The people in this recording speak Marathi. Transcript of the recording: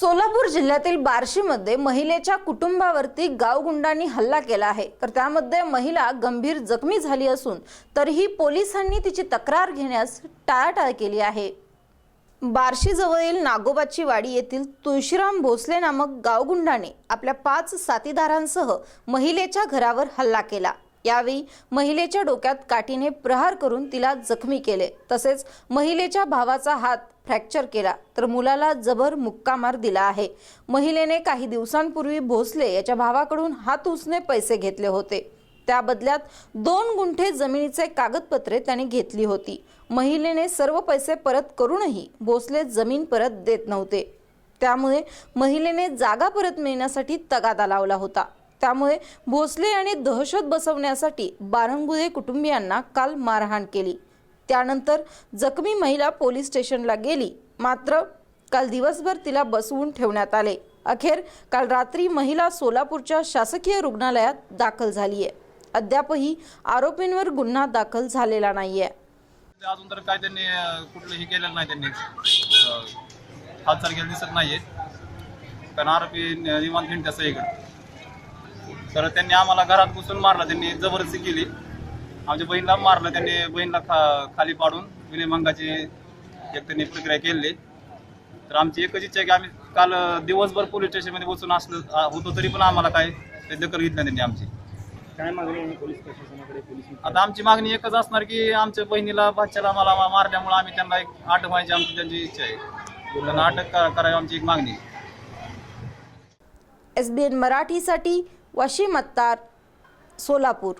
सोलापूर जिल्ह्यातील बार्शीमध्ये महिलेच्या कुटुंबावरती गावगुंडांनी हल्ला केला आहे. तर त्यामध्ये महिला गंभीर जखमी झाली असून तरीही पोलिसांनी तिची तक्रार घेण्यास टाळाटाळ केली आहे. बार्शीजवळील नागोबाची वाडी येथील तुळशीराम भोसले नामक गावगुंडाने आपल्या पाच साथीदारांसह महिलेच्या घरावर हल्ला केला. यावेळी महिलेच्या डोक्यात काठीने प्रहार करून तिला जखमी केले. तसेच महिलेच्या भावाचा हात फ्रॅक्चर केला तर मुलाला जबर मुक्कामार दिला आहे. महिलेने काही दिवसांपूर्वी भोसले याच्या भावाकडून हात उसने पैसे घेतले होते. त्या बदल्यात दोन गुंठे जमिनीचे कागदपत्रे त्याने घेतली होती. महिलेने सर्व पैसे परत करूनही भोसले जमीन परत देत नव्हते. त्यामुळे महिलेने जागा परत मिळण्यासाठी तगादा लावला होता. त्यामुळे भोसले यांनी दहशत बसवण्यासाठी बारंगुळे कुटुंबियांना काल मारहाण केली. त्यानंतर जखमी महिला पोलीस स्टेशनला गेली. मात्र काल दिवसभर तिला बसवून ठेवण्यात आले. अखेर काल रात्री महिला सोलापूरच्या शासकीय रुग्णालयात दाखल झाली आहे अद्यापही आरोपींवर गुन्हा दाखल झालेला नाहीये. अजून तर काय त्यांनी कुठलं हे केलेलं नाही त्यांनी. हालचाल केली दिसत नाहीये. कारण आरोपी निवांत घेऊन त्याचं सगळीकडे तर त्यांनी आम्हाला घरात घुसून मारलं त्यांनी जबरदस्ती केली. आमच्या बहिणीला मारलं त्यांनी बहिणीला खा खाली पाडून विनयभंगाची एक त्यांनी प्रक्रिया केली. तर आमची एकच इच्छा आहे की आम्ही काल दिवसभर पोलीस स्टेशनमध्ये बसून असलो होतो तरी पण आम्हाला काय ते दखल घेतली नाही त्यांनी आमची. काय मागणी आहे पोलीस प्रशासनाकडे पोलीस आता आमची मागणी एकच असणार की आमच्या बहिणीला बाच्याला मला मारल्यामुळे आम्ही त्यांना एक अटक व्हायची आमची त्यांची इच्छा आहे. त्यांना अटक करा- करावी आमची एक मागणी आहे. एस बी एन मराठीसाठी वशिम अत्तार सोलापूर.